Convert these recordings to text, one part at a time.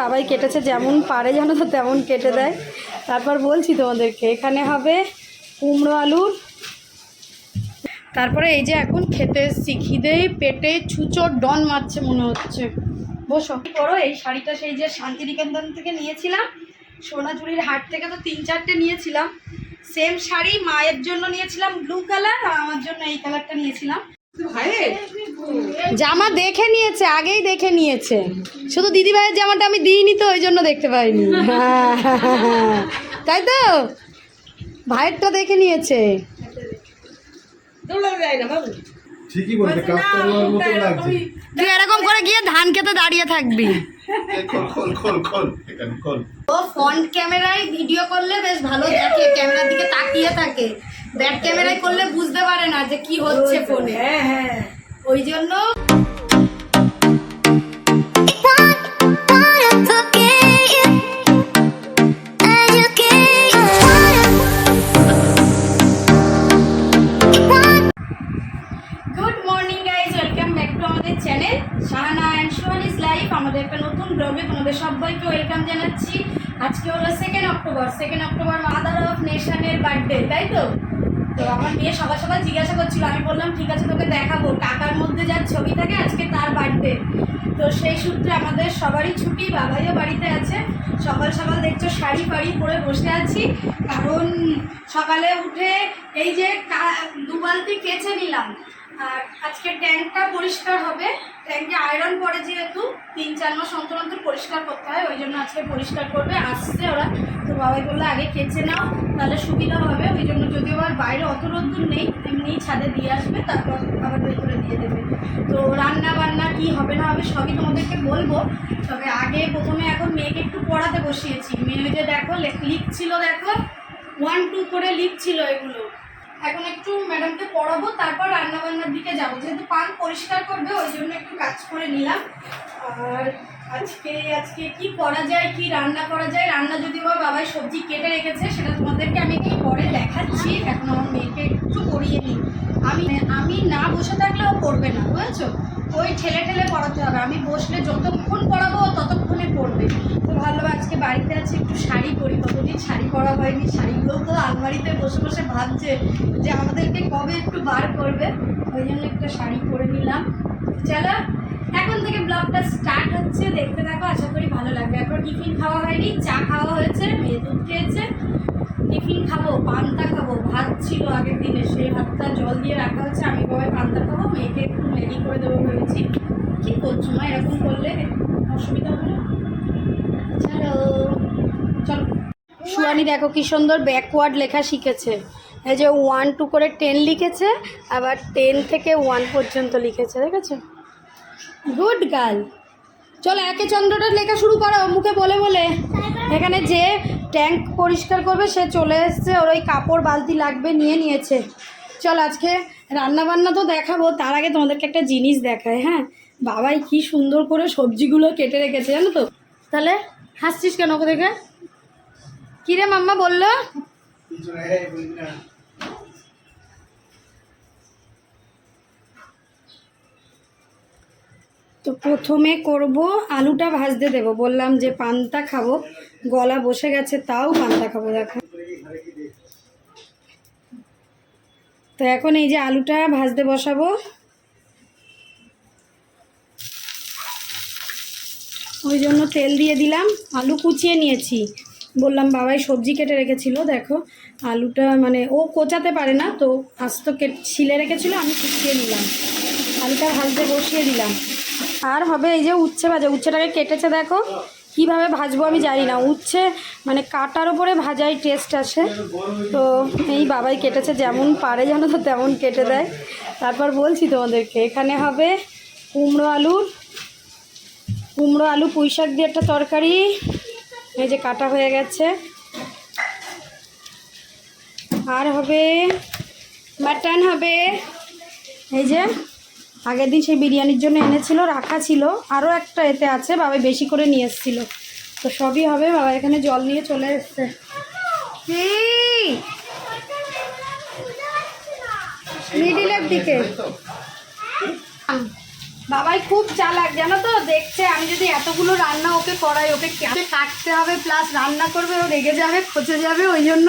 বাবাই কেটেছে, যেমন পারে জানো তো তেমন কেটে দেয়। তারপর বলছি তোমাদেরকে, এখানে হবে কুমড়ো আলুর তারপরে এই যে এখন খেতে শিখিদেই পেটে ছুচোর ডন মারছে মনে হচ্ছে। বসো। করো, এই শাড়িটা সেই যে শান্তিনিকেতন থেকে নিয়েছিলাম, সোনাঝুরির হাট থেকে তো তিন চারটে নিয়েছিলাম। সেম শাড়ি, মায়ের জন্য নিয়েছিলাম ব্লু কালার আর আমার জন্য এই কালারটা নিয়েছিলাম। জামা দেখে নিয়েছে আগেই দেখে নিয়েছে। শুধু দিদি ভাইয়ের জামাটা আমি দিইনি তো ওই জন্য দেখতে পাইনি। হ্যাঁ, তাই তো? ভাইয়েরটা দেখে নিয়েছে। ঠিকই বলছে কাস্টমার মতো লাগছে। তুই এরকম করে গিয়ে ধান খেতে দাঁড়িয়ে থাকবি। ও ফ্রন্ট ক্যামেরায় ভিডিও করলে বেশ ভালো দেখে ক্যামেরার দিকে তাকিয়ে থাকে। ব্যাক ক্যামেরায় করলে বুঝতে পারে না যে কি হচ্ছে ফোনে। হ্যাঁ হ্যাঁ। ওই জন্য চ্যানেল শাহানা অ্যান্ড লাইফ আমাদের একটা নতুন তোমাদের ওয়েলকাম জানাচ্ছি। আজকে হলো second October second October mother of নেশনের birthday তাই তো? তো আমার মেয়ে সকাল সকাল জিজ্ঞাসা করছিল, আমি বললাম, ঠিক আছে, তোকে দেখাবো। টাকার মধ্যে যার ছবি থাকে, আজকে তার বার্থডে তো সেই সূত্রে আমাদের সবারই ছুটি, বাবাইও বাড়িতে আছে। সকাল সকাল দেখছ, শাড়ি ফাড়ি পরে বসে আছি। কারণ সকালে উঠে এই যে কা- দু বালতি কেচে নিলাম। আর আজকে ট্যাঙ্কটা পরিষ্কার হবে। ট্যাঙ্কে আয়রন পড়ে যেহেতু, তিন চার মাস অন্তর অন্তর পরিষ্কার করতে হয়, ওই জন্য আজকে পরিষ্কার করবে। আসছে ওরা। তো বাবাই বলল, আগে কেচে নাও, তাহলে সুবিধা হবে। ওই জন্য আবার বাইরে অত রোদ্দুর নেই, এমনি ছাদে দিয়ে আসবে, তারপর আবার ভেতরে দিয়ে দেবে। তো রান্না বান্না কি হবে না হবে সবই তোমাদেরকে বলব, তবে আগে প্রথমে এখন মেয়েকে একটু পড়াতে বসিয়েছি। মেয়ে যে দেখো লেখ- লিখছিল দেখো ওয়ান টু করে লিখছিল এগুলো। এখন একটু ম্যাডামকে পড়াবো, তারপর রান্না বান্নার দিকে যাব। যেহেতু পান পরিষ্কার করবে, ওই জন্য একটু কাজ করে নিলাম। আর আজকে আজকে কি করা যায়, কি রান্না করা যায়? রান্না যদি আমার বাবাই সবজি কেটে রেখেছে, সেটা তোমাদেরকে আমি একটু পরে দেখাচ্ছি। এখন আমার মেয়েকে একটু করিয়ে নিই। আমি আমি না বসে থাকলে ও করবে না, বুঝেছ? ওই ঠেলে ঠেলে পড়াতে হবে। আমি বসলে যতক্ষণ পড়াবো ততক্ষণে পড়বে। তো ভাবলাম আজকে বাড়িতে আছে, একটু শাড়ি পরি। কতদিন শাড়ি পরা হয়নি? শাড়িগুলো তো আলমারিতে বসে বসে ভাবছে যে আমাদেরকে কবে একটু বার করবে। ওই জন্য একটা শাড়ি পরে নিলাম। চলো, এখন থেকে ব্লগটা স্টার্ট হচ্ছে। দেখতে থাকো, আশা করি ভালো লাগবে। এখন টিফিন খাওয়া হয়নি, চা খাওয়া হয়েছে, মেয়ে দুধ খেয়েছে। টিফিন খাব, পান্তা খাব, ভাত ছিল আগের দিনে, সেই ভাতটা জল দিয়ে রাখা হচ্ছে আমি বাবাই পান্তা খাব, মেয়েকে একটু ম্যাগি করে দেবো ভেবেছি। কি করছ মা, এরকম করলে অসুবিধা হবে চলো চলো। সুয়ানি দেখো কি সুন্দর ব্যাকওয়ার্ড লেখা শিখেছে। এই যে ওয়ান টু করে টেন লিখেছে, আবার টেন থেকে ওয়ান পর্যন্ত লিখেছে, দেখেছ? গুড গার্ল চলো, একে চন্দ্রটার লেখা শুরু করো, মুখে বলে বলে। এখানে যে ট্যাঙ্ক পরিষ্কার করবে, সে চলে এসছে, ওর ওই কাপড় বালতি লাগবে, নিয়ে নিয়েছে। চল, আজকে রান্না বান্না তো দেখাবো, তার আগে তোমাদেরকে একটা জিনিস দেখায় হ্যাঁ? বাবাই কি সুন্দর করে সবজিগুলো কেটে রেখেছে, জানো তো? তাহলে হাসছিস কেন ওকে দেখে? কিরে মাম্মা বলল? তো প্রথমে করব আলুটা ভাজতে দেবো। বললাম যে পান্তা খাব। গলা বসে গেছে, তাও পান্তা খাব, দেখো। তো এখন এই যে আলুটা ভাজতে বসাবো। ওই জন্য তেল দিয়ে দিলাম। আলু কুচিয়ে নিয়েছি। বললাম বাবাই সবজি কেটে রেখেছিল, দেখো। আলুটা মানে ও কোচাতে পারে না, তো আস্ত কেট ছিলে রেখেছিল, আমি কুচিয়ে নিলাম। আলুটা ভাজতে বসিয়ে দিলাম। আর হবে এই যে উচ্ছে ভাজা। উচ্ছেটাকে কেটেছে দেখো। কীভাবে ভাজবো আমি জানি না। উচ্ছে মানে কাটার ওপরে ভাজাই টেস্ট আসে। তো এই বাবাই কেটেছে, যেমন পারে জানো তো তেমন কেটে দেয়। তারপর বলছি তোমাদেরকে, এখানে হবে কুমড়ো আলুর কুমড়ো আলু পুঁই শাক দিয়ে একটা তরকারি। এই যে কাটা হয়ে গেছে। আর হবে, মাটন হবে। এই যে আগের দিন সেই বিরিয়ানির জন্য এনেছিল রাখা ছিল। আরও একটা এতে আছে বাবা বেশি করে নিয়ে এসেছিল। তো সবই হবে বাবা এখানে জল নিয়ে চলে এসছে। মিডিলের দিকে। বাবাই খুব চালাক জানো তো? দেখছে আমি যদি এতগুলো রান্না ওকে করাই ওকে কেটে কাটতে হবে প্লাস রান্না করবে ও রেগে যাবে খচে যাবে ওই জন্য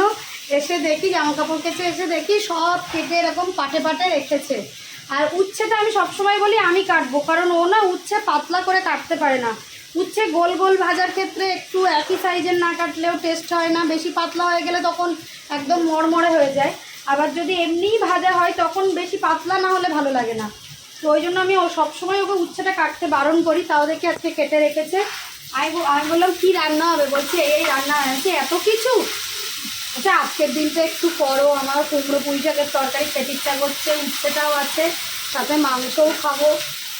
এসে দেখি জামা কাপড় কেচে এসে দেখি সব কেটে এরকম পাটে পাটে রেখেছে। আর উচ্ছেটা আমি সবসময় বলি আমি কাটবো, কারণ ও না উচ্ছে পাতলা করে কাটতে পারে না। উচ্ছে গোল গোল ভাজার ক্ষেত্রে একটু একই সাইজের না কাটলেও টেস্ট হয় না, বেশি পাতলা হয়ে গেলে তখন একদম মরমরে হয়ে যায়। আবার যদি এমনিই ভাজা হয় তখন বেশি পাতলা না হলে ভালো লাগে না। তো ওই জন্য আমি ও সবসময় ওকে উচ্ছেটা কাটতে বারণ করি, তাও দেখি আজকে কেটে রেখেছে। আমি আমি বললাম, কী রান্না হবে? বলছে, এই রান্না আছে এত কিছু? আচ্ছা আজকের দিনটা একটু করো। আমার কুমড়ো পুঁই শাকের তরকারি খেতে ইচ্ছা করছে, উচ্ছেটাও আছে, সাথে মাংসও খাব।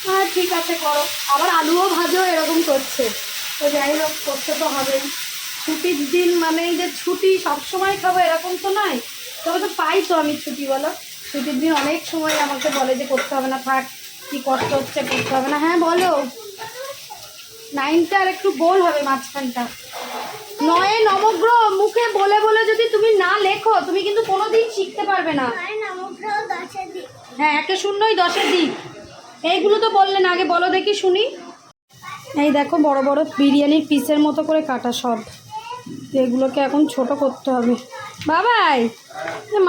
হ্যাঁ ঠিক আছে, করো। আবার আলুও ভাজো, এরকম করছে। তো যাই হোক, করতে তো হবেই। ছুটির দিন মানে এই যে ছুটি সবসময় খাব, এরকম তো নয়। তবে তো পাই তো আমি ছুটি, বলো? ছুটির দিন অনেক সময় আমাকে বলে যে করতে হবে না, থাক, কী কষ্ট হচ্ছে, করতে হবে না। হ্যাঁ বলো। নাইনটা আর একটু গোল হবে মাঝখানটা। নয়ে নবগ্রহ মুখে বলে বলে যদি তুমি না লেখো তুমি কিন্তু কোনোদিন শিখতে পারবে না। হ্যাঁ একে শূন্যই দশের দিক। এইগুলো তো বললেন আগে বলো দেখি শুনি। এই দেখো বড় বড় বিরিয়ানির পিসের মতো করে কাটা সব। এগুলোকে এখন ছোট করতে হবে। বাবাই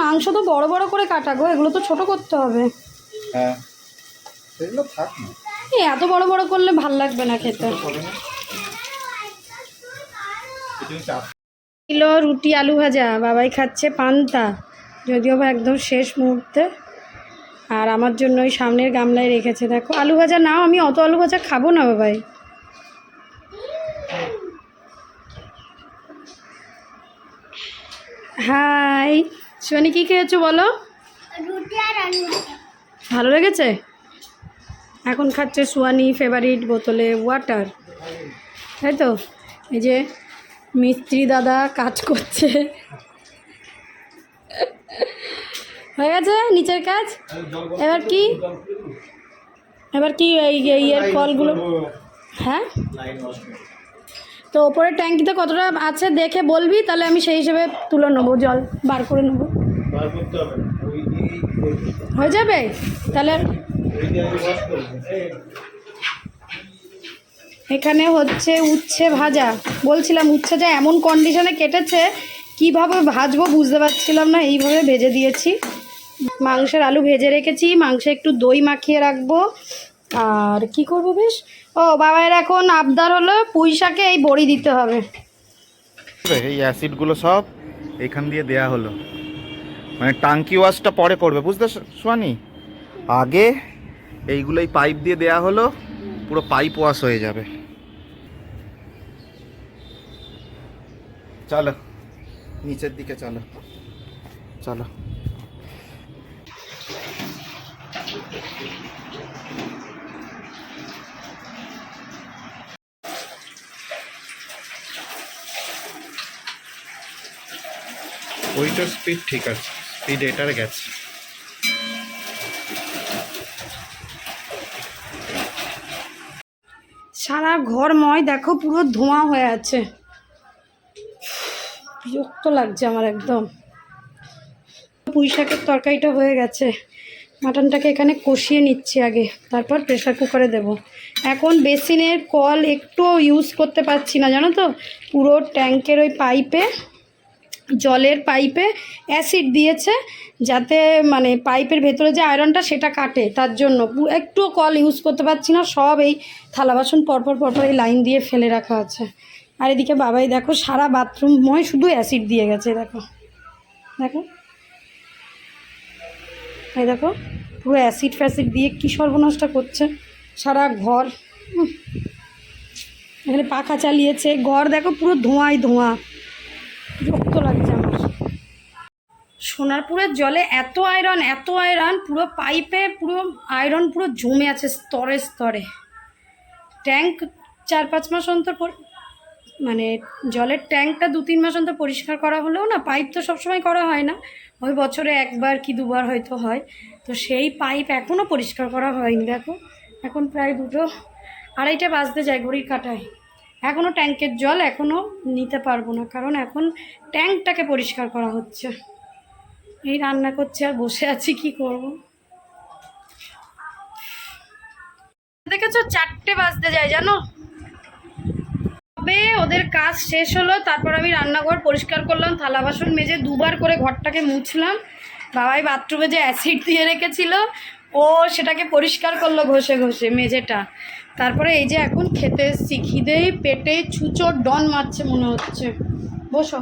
মাংস তো বড় বড় করে কাটা গো এগুলো তো ছোট করতে হবে। হ্যাঁ এত বড় বড় করলে ভালো লাগবে না খেতে। কিলো রুটি আলু ভাজা। বাবাই খাচ্ছে পান্তা। যদিও বা একদম শেষ মুহূর্তে। আর আমার জন্য ওই সামনের গামলায় রেখেছে দেখো। আলু ভাজা নাও আমি অত আলু ভাজা খাব না বাবাই। হাই সোনি কী খেয়েছো বলো? ভালো লেগেছে? এখন খাচ্ছে সোয়ানি ফেভারিট বোতলে ওয়াটার তাই তো? এই যে মিস্ত্রি দাদা কাজ করছে। হয়ে গেছে নিচের কাজ? এবার কি? এবার কি এই ইয়ের কলগুলো? হ্যাঁ? তো ওপরের ট্যাঙ্কিতে কতটা আছে দেখে বলবি, তাহলে আমি সেই হিসেবে তুলে নেব, জল বার করে নেব। হয়ে যাবে? তাহলে ওই দিয়ে আমি wash করব। এখানে হচ্ছে উচ্ছে ভাজা। বলছিলাম উচ্ছেটা এমন কন্ডিশনে কেটেছে, কীভাবে ভাজবো বুঝতে পারছিলাম না, এইভাবে ভেজে দিয়েছি। মাংসের আলু ভেজে রেখেছি, মাংসে একটু দই মাখিয়ে রাখব। আর কি করব বেশ? ও বাবার এখন আবদার হলো পুঁই শাকে এই বড়ি দিতে হবে। এই অ্যাসিডগুলো সব এখান দিয়ে দেয়া হলো। মানে টাঙ্কি ওয়াশটা পরে করবে, বুঝতে সোয়ানি আগে এইগুলোই পাইপ দিয়ে দেয়া হলো, পুরো পাইপ ওয়াশ হয়ে যাবে। চলো। নিচের দিকে চলো। চলো। ওইটার স্পিড ঠিক আছে। স্পিড এটার গেছে। সারা ঘরময় দেখো পুরো ধোঁয়া হয়ে আছে। বিরক্ত লাগছে আমার একদম। পুঁই শাকের তরকারিটা হয়ে গেছে। মাটনটাকে এখানে কষিয়ে নিচ্ছি আগে, তারপর প্রেসার কুকারে দেব। এখন বেসিনের কল একটুও ইউজ করতে পারছি না, জানো তো? পুরো ট্যাঙ্কের ওই পাইপে, জলের পাইপে অ্যাসিড দিয়েছে, যাতে মানে পাইপের ভেতরে যে আয়রনটা সেটা কাটে, তার জন্য। একটুও কল ইউজ করতে পারছি না, সব এই থালা বাসন পরপর পরপর এই লাইন দিয়ে ফেলে রাখা আছে। আর এদিকে বাবাই, দেখো, সারা বাথরুমময় শুধু অ্যাসিড দিয়ে গেছে, দেখো। দেখো। এই দেখো, পুরো অ্যাসিড ফ্যাসিড দিয়ে কী সর্বনাশটা করছে। সারা ঘর। এখানে পাখা চালিয়েছে, ঘর দেখো, পুরো ধোঁয়ায় ধোঁয়া। বিরক্ত লাগছে আমার। সোনারপুরের জলে এত আয়রন এত আয়রন পুরো পাইপে পুরো আয়রন পুরো জমে আছে স্তরে স্তরে। ট্যাঙ্ক চার পাঁচ মাস অন্তর মানে জলের ট্যাঙ্কটা দু তিন মাস অন্তর পরিষ্কার করা হলেও না, পাইপ তো সবসময় করা হয় না। ওই বছরে একবার কি দুবার হয়তো হয়। তো সেই পাইপ এখনও পরিষ্কার করা হয়নি, দেখো। এখন প্রায় দুটো আড়াইটা বাজতে যায় ঘড়ির কাটায়। এখনও ট্যাঙ্কের জল এখনও নিতে পারব না, কারণ এখন ট্যাঙ্কটাকে পরিষ্কার করা হচ্ছে। এই রান্না করছে আর বসে আছি, কি করব? দেখেছ, চারটে বাজতে যায়, জানো? তবে ওদের কাজ শেষ হলো, তারপর আমি রান্নাঘর পরিষ্কার করলাম, থালা বাসন মেজে দুবার করে ঘরটাকে মুছলাম। বাবাই বাথরুমে যে অ্যাসিড দিয়ে রেখেছিল, ও সেটাকে পরিষ্কার করল ঘষে ঘষে মেজেটা। তারপরে এই যে এখন খেতে এসছি খিদেই পেটে ছুচোর ডন মারছে মনে হচ্ছে। বসো।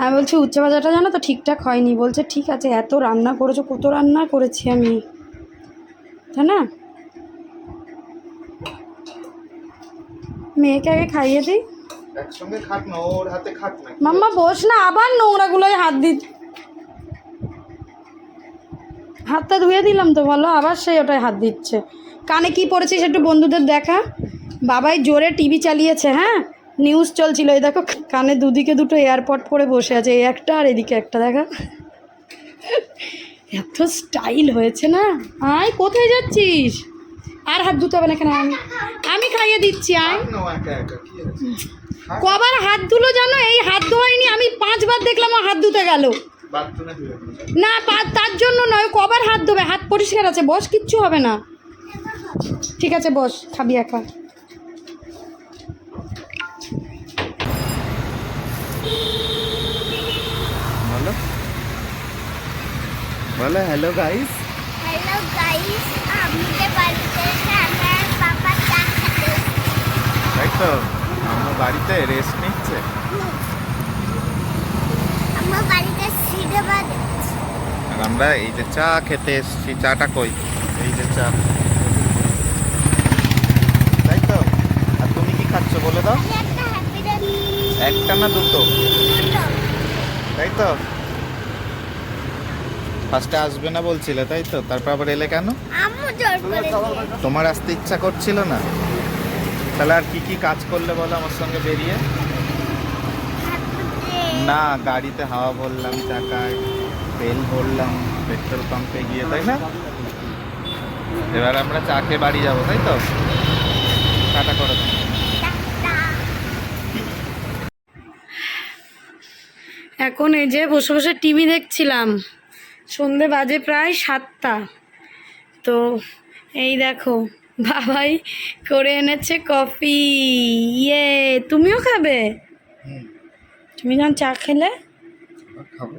আমি বলছি উচ্চে ভাজাটা জানো তো ঠিকঠাক হয়নি। বলছে, ঠিক আছে, এত রান্না করেছ, কত রান্না করেছি আমি। তাই না? মেয়েকে আগে খাইয়ে দিই। একসঙ্গে খাট না ওর হাতে খাট না মাম্মা বস না আবার নোংরাগুলোই হাত দি হাতটা ধুয়ে দিলাম তো বলো আবার সেই ওটাই হাত দিচ্ছে। কানে কি পড়েছিস একটু বন্ধুদের দেখা। বাবাই জোরে টিভি চালিয়েছে হ্যাঁ? নিউজ চলছিল এই দেখো কানে দুদিকে দুটো এয়ারপড পরে বসে আছে এই একটা আর এদিকে একটা দেখা। এত স্টাইল হয়েছে না? আয় কোথায় যাচ্ছিস? আর হাত ধুতে হবে না এখানে আমি আমি খাইয়ে দিচ্ছি আয়। আছে? কবার হাত ধুলো জানো? এই হাত ধোয়নি আমি পাঁচবার দেখলাম ও হাত ধুতে গেল। না পা- তার জন্য নয় কবার হাত ধোবে। হাত পরিষ্কার আছে বস কিচ্ছু হবে না। ঠিক আছে বস খাবি একা বলো। বলো হ্যালো গাইস হ্যালো গাইস আমাদের বাড়িতে এসে আমার পাপা চা খেতে তাই তো? আমার বাড়িতে রেস্ট নিচ্ছে? আর আমরা এই যে চা খেতে এসেছি। চাটা কই? এই যে চা। তাই তো? আর তুমি কি খাচ্ছ বলে দাও। একটা না দুটো? তাই তো? ফার্স্টে আসবে না বলছিলে তাই তো? তারপর আবার এলে কেন? আম্মু জোর তোমার আসতে ইচ্ছা করছিল না? তাহলে আর কি কি কাজ করলে বলো আমার সঙ্গে বেরিয়ে? না, গাড়িতে হাওয়া ভরলাম, চাকায়, তেল ভরলাম, পেট্রোল পাম্পে গিয়ে, তাই না? এবার আমরা চা খেয়ে বাড়ি যাব, তাই তো? টাটা করে। এখন এই যে বসে বসে টিভি দেখছিলাম, সন্ধে বাজে প্রায় সাতটা। তো এই দেখো বাবাই করে এনেছে কফি। ইয়ে তুমিও খাবে? তুমি যখন চা খেলে? খাব।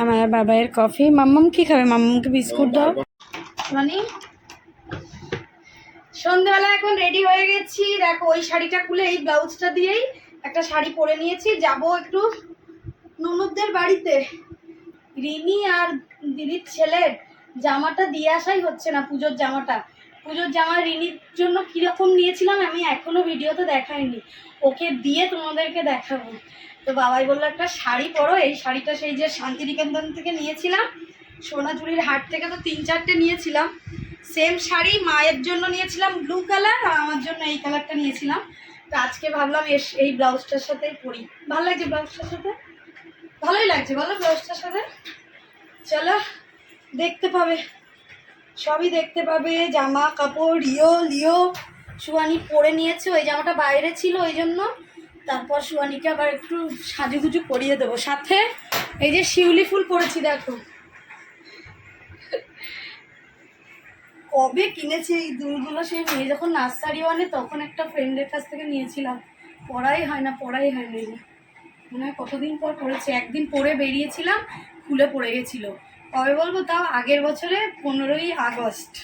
আমার বাবাইয়ের কফি। মাম্মাম কি খাবে? মাম্মামকে বিস্কুট দাও। মানে? সন্ধ্যাবেলা এখন রেডি হয়ে গেছি। দেখো ওই শাড়িটা খুলে এই ব্লাউজটা দিয়েই একটা শাড়ি পরে নিয়েছি। যাব একটু ননদদের বাড়িতে। রিনি আর দিদির ছেলের জামাটা দিয়ে আসাই হচ্ছে না পুজোর জামাটা। পুজোর জামা রিনির জন্য কীরকম নিয়েছিলাম আমি এখনও ভিডিওতে দেখাইনি। ওকে দিয়ে তোমাদেরকে দেখাবো। তো বাবাই বলল, একটা শাড়ি পরো। এই শাড়িটা সেই যে শান্তিনিকেতন থেকে নিয়েছিলাম। সোনাঝুরির হাট থেকে তো তিন চারটে নিয়েছিলাম। সেম শাড়ি, মায়ের জন্য নিয়েছিলাম ব্লু কালার আর আমার জন্য এই কালারটা নিয়েছিলাম। তো আজকে ভাবলাম এস, এই ব্লাউজটার সাথেই পরি। ভালো লাগছে ব্লাউজটার সাথে? ভালোই লাগছে। বলো ব্লাউজটার সাথে। চলো। দেখতে পাবে। সবই দেখতে পাবে। জামা কাপড়, রিও, লিও। সুয়ানি পরে নিয়েছে। ওই জামাটা বাইরে ছিল, ওই জন্য। তারপর সুয়ানিকে আবার একটু সাজুগুজু করিয়ে দেবো। সাথে এই যে শিউলি ফুল পরেছি দেখো। কবে কিনেছি এই দুলগুলো সেই মেয়ে? যখন নার্সারি ওয়ানে, তখন একটা ফ্রেন্ডের কাছ থেকে নিয়েছিলাম। পড়াই হয় না, পড়াই হয় না। মনে হয় কতদিন পর পড়েছি। একদিন পরে বেরিয়েছিলাম খুলে পড়ে গেছিল। কবে বলব তাও আগের বছরে পনেরোই আগস্ট।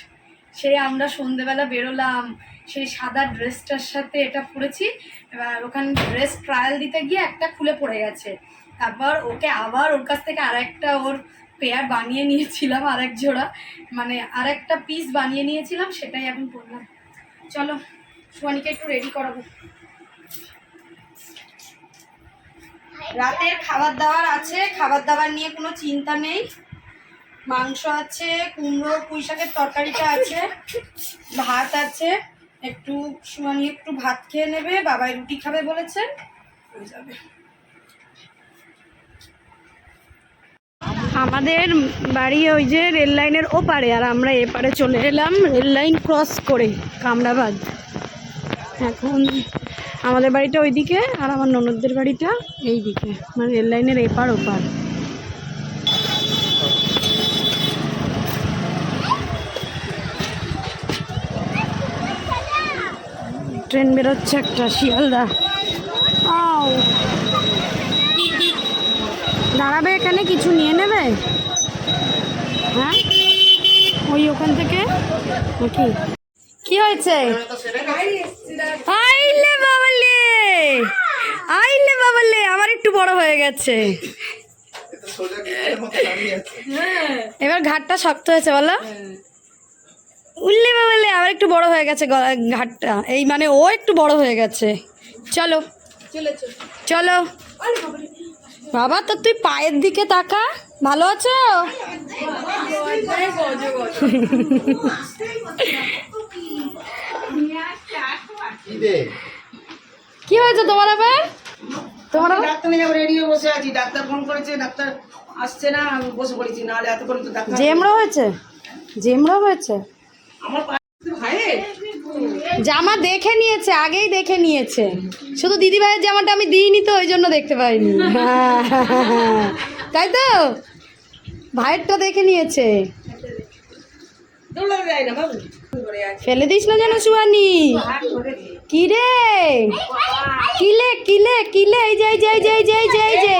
সে আমরা সন্ধেবেলা বেরোলাম সেই সাদা ড্রেসটার সাথে এটা পরেছি, এবার ওখানে ড্রেস ট্রায়াল দিতে গিয়ে একটা খুলে পড়ে গেছে। তারপর ওকে আবার ওর কাছ থেকে আরেকটা ওর পেয়ার বানিয়ে নিয়েছিলাম আর এক জোড়া। মানে আর একটা পিস বানিয়ে নিয়েছিলাম, সেটাই এখন পরলাম। চলো সোয়ানিকে একটু রেডি করাবো। রাতের খাবার দাবার আছে, খাবার দাবার নিয়ে কোনো চিন্তা নেই। মাংস আছে, কুমড়ো, পুঁই শাকের তরকারিটা আছে, ভাত আছে। একটু সুমানি একটু ভাত খেয়ে নেবে, বাবাই রুটি খাবে বলেছে। যাবে। আমাদের বাড়ি ওই যে রেল লাইনের ওপারে, আর আমরা এপারে চলে এলাম রেল লাইন ক্রস করে, কামরাবাদ। এখন আমাদের বাড়িটা ওইদিকে, আর আমার ননদদের বাড়িটা এই দিকে মানে রেল লাইনের এপার ওপার। ট্রেন বেরোচ্ছে একটা শিয়ালদা। আও। দাঁড়াবে এখানে? কিছু নিয়ে নেবে? হ্যাঁ? ওই ওখান থেকে? নাকি? কি হয়েছে? আইলে বাবালে! আইলে বাবালে! আমার একটু বড় হয়ে গেছে। এবার ঘাটটা শক্ত হয়েছে বলো। উল্লে বাবালে আবার একটু বড় হয়ে গেছে ঘাটটা। এই মানে ও একটু বড় হয়ে গেছে। চলো। চলো। বাবা তো তুই পায়ের দিকে তাকা। ভালো আছো? কি হয়েছে তোমার আবার? তোমার ডাক্তার নিয়ে যাব রেডি বসে আছি। ডাক্তার ফোন করেছে ডাক্তার আসছে না আমি বসে পড়েছি। নাহলে এতক্ষণ তো ডাক্তার জেমরা হয়েছে? জেমরা হয়েছে? জামা দেখে নিয়েছে আগেই দেখে নিয়েছে। শুধু দিদি ভাইয়ের জামাটা আমি দিইনি তো ওই জন্য দেখতে পাইনি। তাই তো? ভাইয়েরটা দেখে নিয়েছে। ফেলে দিস না যেন সুয়ানি কিরে? কিলে কিলে কিলে এই যে এই যে এই যে এই যে এই যে এই যে।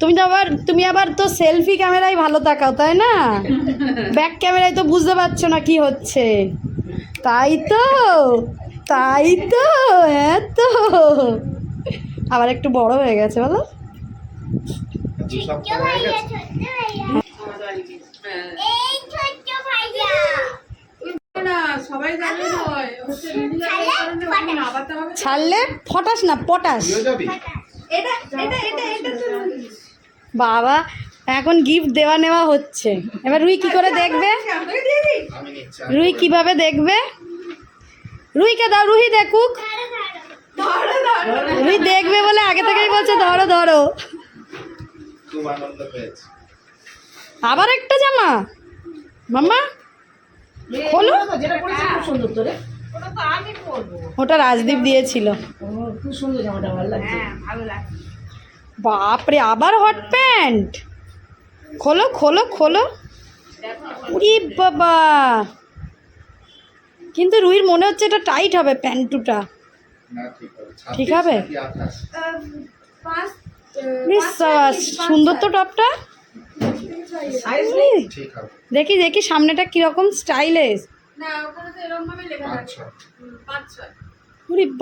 তুমি তো আবার তুমি আবার তো সেলফি ক্যামেরায় ভালো তাকাও তাই না? ব্যাক ক্যামেরায় তো বুঝতে পারছ না কি হচ্ছে। তাই তো তাই তো হ্যাঁ আবার একটু বড় হয়ে গেছে বলো। হ্যাঁ। ছাড়লে ফটাস না পটাস। বাবা এখন গিফট দেওয়া নেওয়া হচ্ছে। এবার রুই কি করে দেখবে? রুই কীভাবে দেখবে? রুইকে দাও রুহি দেখুক। রুই দেখবে বলে আগে থেকেই বলছে ধরো ধরো। আবার একটা জামা? মাম্মা? খোলো। যেটা পড়েছি খুব সুন্দর তো রে। ওটা তো আমি পরবো। ওটা রাজদীপ দিয়েছিল। খুব সুন্দর জামাটা ভালো লাগছে। বাপরে আবার হট প্যান্ট? খোলো খোলো খোলো। উরি বাবা। কিন্তু রুইর মনে হচ্ছে এটা টাইট হবে প্যান্টুটা। না ঠিক হবে? বেশ সুন্দর তো টপটা। ঠিক হবে। দেখি দেখি সামনেটা কীরকম স্টাইলিশ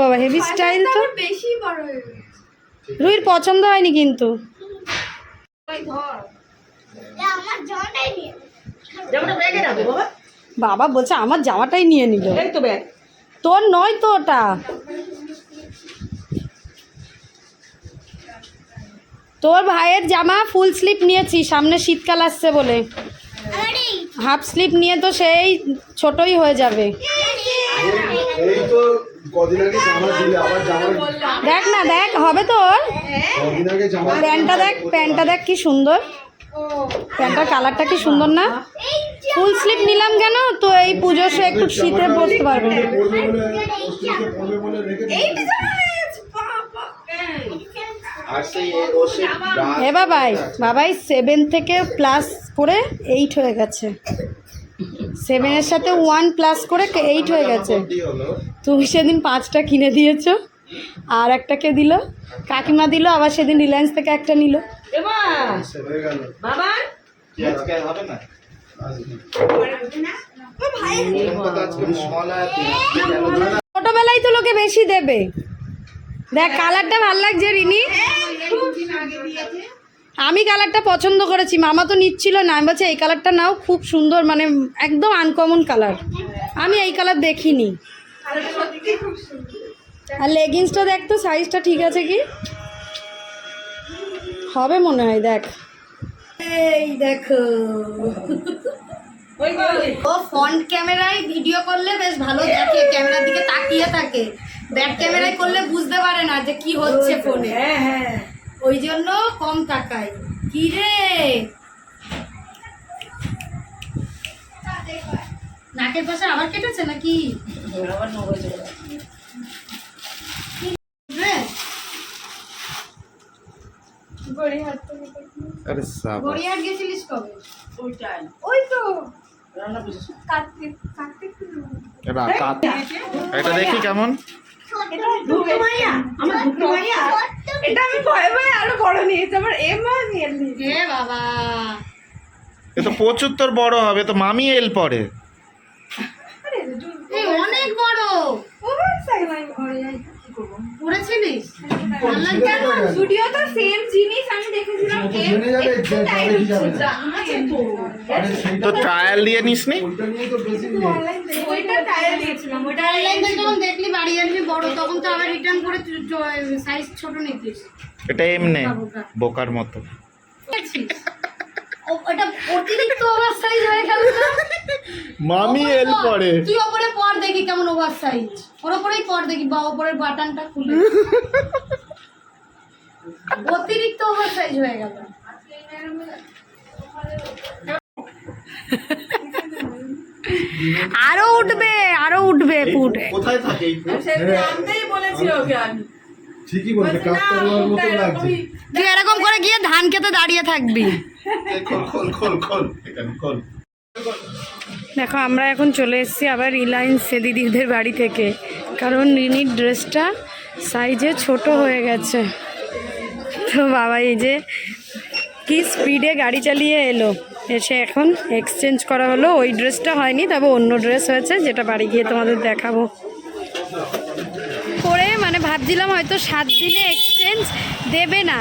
বাবা হেভি স্টাইল তো রুইর পছন্দ হয়নি কিন্তু। আমার জলটাই নিয়ে জামাটা ব্যাগে রাখো বাবা। বাবা বলছে আমার জামাটাই নিয়ে নিল। এই তো ব্যাগ। তোর নয় তো ওটা। তোর ভাইয়ের জামা ফুল স্লিপ নিয়েছি সামনে শীতকাল আসছে বলে। হাফ স্লিপ নিয়ে তো সেই ছোটই হয়ে যাবে। দেখ না দেখ হবে তোর। প্যান্টটা দেখ প্যান্টটা দেখ কি সুন্দর। প্যান্টটার কালারটা কি সুন্দর না? ফুল স্লিপ নিলাম কেন? তো এই পুজোর সে একটু শীতে বসতে পারবে। হে বাবাই বাবাই সেভেন থেকে প্লাস করে এইট হয়ে গেছে। সেভেনের সাথে ওয়ান প্লাস করে এইট হয়ে গেছে। তুমি সেদিন পাঁচটা কিনে দিয়েছ আর একটাকে দিল? কাকিমা দিল আবার সেদিন রিলায়েন্স থেকে একটা নিল। হয়ে। ছোটবেলায় তো লোকে বেশি দেবে। দেখ কালারটা ভালো লাগছে রিনি। আমি কালারটা পছন্দ করেছি, মামা তো নিচ্ছিল না। আমি বলছি, এই কালারটা নাও, খুব সুন্দর মানে একদম আনকমন কালার আমি এই কালার দেখিনি। আর লেগিংসটা দেখ তো সাইজটা ঠিক আছে কি? হবে মনে হয়, দেখ। এই দেখো। ও ফ্রন্ট ক্যামেরায় ভিডিও করলে বেশ ভালো দেখে ক্যামেরার দিকে তাকিয়ে থাকে। ব্যাক ক্যামেরায় করলে বুঝতে পারে না যে কি হচ্ছে ফোনে। হ্যাঁ হ্যাঁ। ওই জন্য কম তাকাই কি রে? নাকের পাশে আবার কেটেছে নাকি? আবার আরে গড়িয়াহাট গেছিলিস কবে? ওইটাই ওই তো। রান্না বুঝেছ কার্তিক কার্তিক এটা দেখি কেমন। দুটো মাইয়া আমার দুটো মাইয়া। এটা আমি ভয়ে ভয়ে আরও বড় নিয়েছি আমার এমা নিয়ে নিয়েছি এ বাবা। এ তো প্রচুর তোর বড় হবে তো মামি এল পরে। অনেক বড় ওভার সাইজ আমি ঘরে যাই কি করব পড়েছিলিস? তো সেম জিনিস আমি দেখেছিলাম না। ট্রায়াল দিয়ে ওইটা দিয়েছিলাম ওইটা অনলাইন যখন দেখলি বাড়ি আসবি বড় তখন তো আবার রিটার্ন করে সাইজ ছোট নিতিস। এটা এমনি বোকার মতো। ওটা অতিরিক্ত ওভার সাইজ হয়ে গেল? মামি এল পরে তুই ওপরে পর দেখি কেমন ওভার সাইজ ওর ওপরেই পর দেখি বা ওপরের বাটনটা খুলে। অতিরিক্ত ওভার সাইজ হয়ে গেল। আরও উঠবে আরও উঠবে ফুট কোথায় থাকে এই ফুট? জানতেই বলেছিল ওকে আমি। ঠিকই বলছে কাস্তারওয়ার মতো লাগছে। তুই এরকম করে গিয়ে ধান খেতে দাঁড়িয়ে থাকবি। দেখো, আমরা এখন চলে এসেছি আবার রিলায়েন্সে দিদিদের বাড়ি থেকে। কারণ রিনির ড্রেসটা সাইজে ছোট হয়ে গেছে। তো বাবা, এই যে কি স্পিডে গাড়ি চালিয়ে এলো। এসে এখন এক্সচেঞ্জ করা হলো। ওই ড্রেসটা হয়নি, তবে অন্য ড্রেস হয়েছে, যেটা বাড়ি গিয়ে তোমাদের দেখাবো। মানে ভাবছিলাম হয়তো সাত দিনে এক্সচেঞ্জ দেবে না।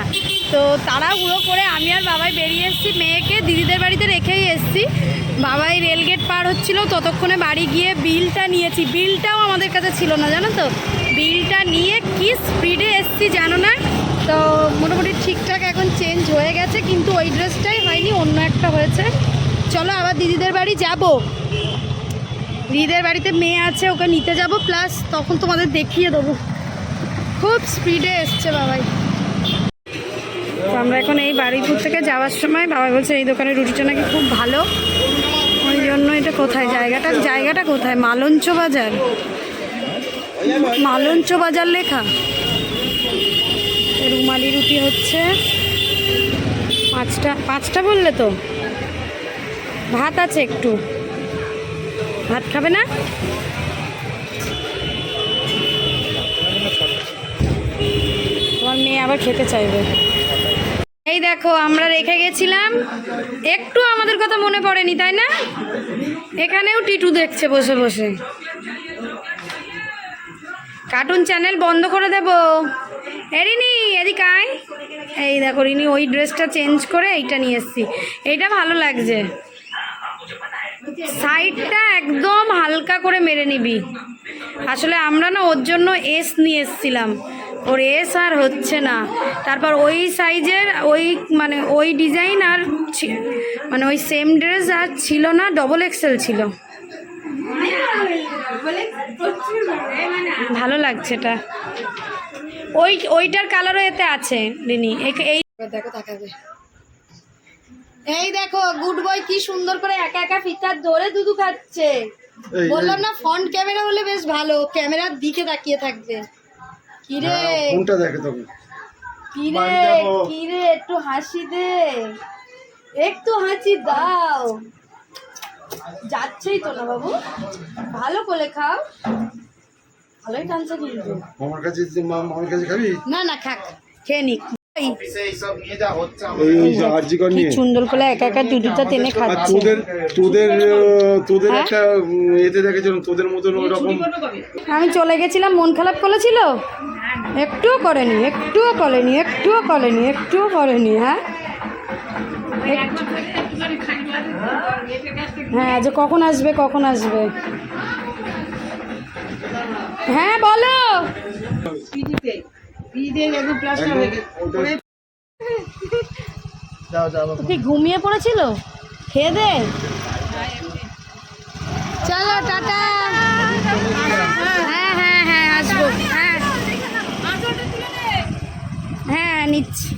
তো তাড়াহুড়ো করে আমি আর বাবাই বেরিয়ে এসেছি। মেয়েকে দিদিদের বাড়িতে রেখেই এসেছি। বাবাই রেলগেট পার হচ্ছিল, ততক্ষণে বাড়ি গিয়ে বিলটা নিয়েছি। বিলটাও আমাদের কাছে ছিল না, জানো তো? বিলটা নিয়ে কি স্পিডে এসেছি জানো না? তো মোটামুটি ঠিকঠাক এখন চেঞ্জ হয়ে গেছে, কিন্তু ওই ড্রেসটাই হয়নি, অন্য একটা হয়েছে। চলো আবার দিদিদের বাড়ি যাব। দিদিদের বাড়িতে মেয়ে আছে, ওকে নিতে যাব প্লাস তখন তোমাদের দেখিয়ে দেবো। খুব স্পিডে এসছে বাবাই। তো আমরা এখন এই বাড়িপুর থেকে যাওয়ার সময় বাবা বলছে এই দোকানের রুটিটা নাকি খুব ভালো। ওই জন্য এটা কোথায়? জায়গাটা জায়গাটা কোথায়? মালঞ্চ বাজার। মালঞ্চ বাজার লেখা। রুমালি রুটি হচ্ছে পাঁচটা পাঁচটা বললে তো? ভাত আছে একটু। ভাত খাবে না? আবার খেতে চাইবে। এই দেখো, আমরা রেখে গেছিলাম। একটু আমাদের কথা মনে পড়েনি, তাই না? এখানেও টিটু দেখছে বসে বসে। কার্টুন চ্যানেল বন্ধ করে দেব। এরিনি এদিক আয়। এই দেখো রিনি, ওই ড্রেসটা চেঞ্জ করে এইটা নিয়ে এসছি। এইটা ভালো লাগছে। সাইডটা একদম হালকা করে মেরে নিবি। আসলে আমরা না ওর জন্য এস নিয়ে এসছিলাম। ওর এস আর হচ্ছে না। তারপর ওই সাইজের ওই মানে ওই ডিজাইন আর মানে ওই সেম ড্রেস আর ছিল না ডবল এক্সেল ছিল। ভালো লাগছে এটা। ওই ওইটার কালারও এতে আছে রিনি। এই- এই দেখো তাকাবে। এই দেখো গুড বয় কি সুন্দর করে একা একা ফিতার ধরে দুধু খাচ্ছে। বললাম না ফ্রন্ট ক্যামেরা হলে বেশ ভালো ক্যামেরার দিকে তাকিয়ে থাকবে। কি রে? হ্যাঁ, কোনটা দেখে তখন কি রে? বাড়ি যাব। কি রে? একটু হাসি দে। একটু হাসি দাও। যাচ্ছেই তো না বাবু। ভালো করে খাও। ভালোই টানছে কিন্তু। আমার কাছে আমার কাছে খাবি? না না খাক। খেয়ে নিক। একা একা দুধটা টেনে আর খাচ্ছে। তোদের তোদের তোদের হ্যাঁ? একটা এতে দেখেছিলাম তোদের মতন ওই আমি চলে গেছিলাম মন খারাপ করেছিল? একটুও করেনি একটুও করেনি একটুও করেনি একটুও করেনি হ্যাঁ? হ্যাঁ যে কখন আসবে কখন আসবে? হ্যাঁ বলো! তুই ঘুমিয়ে পড়েছিল? খেয়ে দে। চলো টাটা। হ্যাঁ হ্যাঁ হ্যাঁ আসব। হ্যাঁ। হ্যাঁ নিচ্ছি।